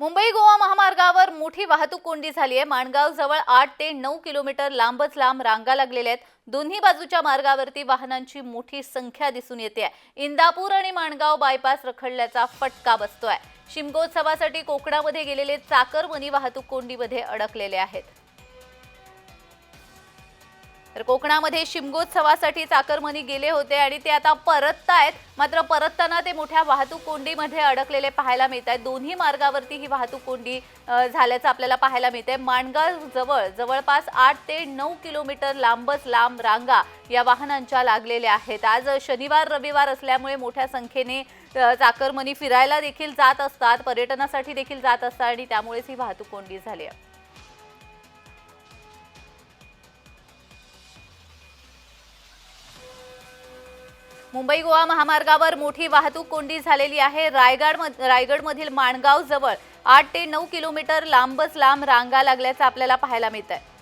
मुंबई गोवा महामार्गावर मोठी वाहतूक कोंडी झाली आहे. माणगाव जवळ आठ ते नऊ किलोमीटर लांबच लांब रांगा लागलेल्या आहेत. दोन्ही बाजूच्या मार्गावरती वाहनांची मोठी संख्या दिसून येते आहे. इंदापूर आणि माणगाव बायपास रखडल्याचा फटका बसतोय. शिमगोत्सवासाठी कोकणामध्ये गेलेले चाकरमनी वाहतूक कोंडीमध्ये अडकलेले आहेत. तर कोकणामध्ये शिमगोत्सवासाठी चाकरमनी गेले होते आणि ते आता परततायत. मात्र परतताना ते मोठ्या वाहतूक कोंडीमध्ये अडकलेले पाहायला मिळत आहेत. दोन्ही मार्गावरती ही वाहतूक कोंडी झाल्याचं आपल्याला पाहायला मिळते माणगाव जवळ जवळपास आठ ते नऊ किलोमीटर लांबच लांब रांगा या वाहनांच्या लागलेल्या आहेत. आज शनिवार रविवार असल्यामुळे मोठ्या संख्येने चाकरमनी फिरायला देखील जात असतात. पर्यटनासाठी देखील जात असतात आणि त्यामुळेच ही वाहतूक कोंडी झाली आहे. मुंबई गोवा महामार्गावर मोठी वाहतूक कोंडी झालेली आहे. रायगड रायगडमधील माणगाव जवळ आठ ते नऊ किलोमीटर लांबच लांब रांगा लागल्याचं आपल्याला पाहायला मिळत आहे